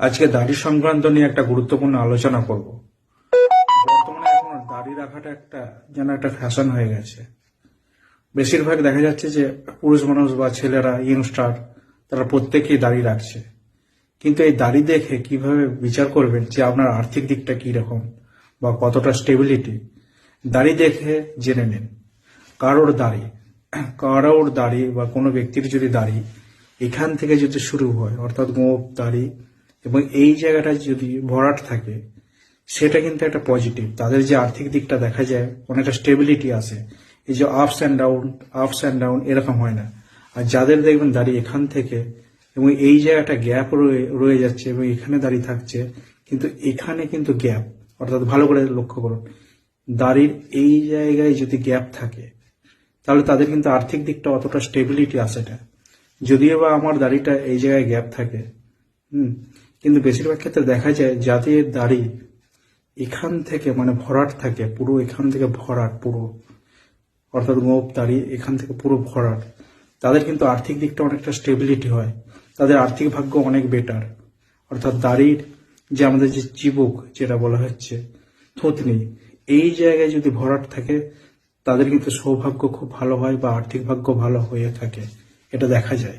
আজকে দাড়ি সংক্রান্ত নিয়ে একটা গুরুত্বপূর্ণ আলোচনা করব। বর্তমানে এখন দাড়ি রাখাটা একটা যেন একটা ফ্যাশন হয়ে গেছে। বেশিরভাগ দেখা যাচ্ছে যে পুরুষ মানুষ বা ছেলেরা ইয়ংস্টার তারা প্রত্যেকেই দাড়ি রাখছে। কিন্তু এই দাড়ি দেখে কীভাবে বিচার করবেন যে আপনার আর্থিক দিকটা কি রকম বা কতটা স্টেবিলিটি দাড়ি দেখে জেনে নিন। কারোর দাড়ি কারোর দাড়ি বা কোনো ব্যক্তির যদি দাড়ি এখান থেকে যদি শুরু হয়, অর্থাৎ গোপ দাড়ি এবং এই জায়গাটা যদি ভরাট থাকে, সেটা কিন্তু একটা পজিটিভ তাদের যে আর্থিক দিকটা দেখা যায়, অনেকটা স্টেবিলিটি আসে এই যে ups and down ups and down এরকম হয় না। আর যাদের দেখবেন দাড়ি এখান থেকে, এবং এই জায়গাটা গ্যাপ রয়ে যাচ্ছে এবং এখানে দাড়ি থাকছে, কিন্তু এখানে কিন্তু গ্যাপ অর্থাৎ ভালো করে লক্ষ্য করুন দাড়ির এই জায়গায় যদি গ্যাপ থাকে, তাহলে তাদের কিন্তু আর্থিক দিকটা অতটা স্টেবিলিটি আসে না। যদিও বা আমার দাড়িটা এই জায়গায় গ্যাপ থাকে হুম, কিন্তু বেশিরভাগ ক্ষেত্রে দেখা যায় যাদের দাড়ি এখান থেকে মানে ভরাট থাকে, পুরো এখান থেকে ভরাট, পুরো, অর্থাৎ গোপ দাড়ি এখান থেকে পুরো ভরাট, তাদের কিন্তু আর্থিক দিকটা অনেকটা স্টেবিলিটি হয়, তাদের আর্থিক ভাগ্য অনেক বেটার অর্থাৎ দাড়ির যে আমাদের যে চিবুক যেটা বলা হচ্ছে, থুতনি, এই জায়গায় যদি ভরাট থাকে, তাদের কিন্তু সৌভাগ্য খুব ভালো হয় বা আর্থিক ভাগ্য ভালো হয়ে থাকে, এটা দেখা যায়।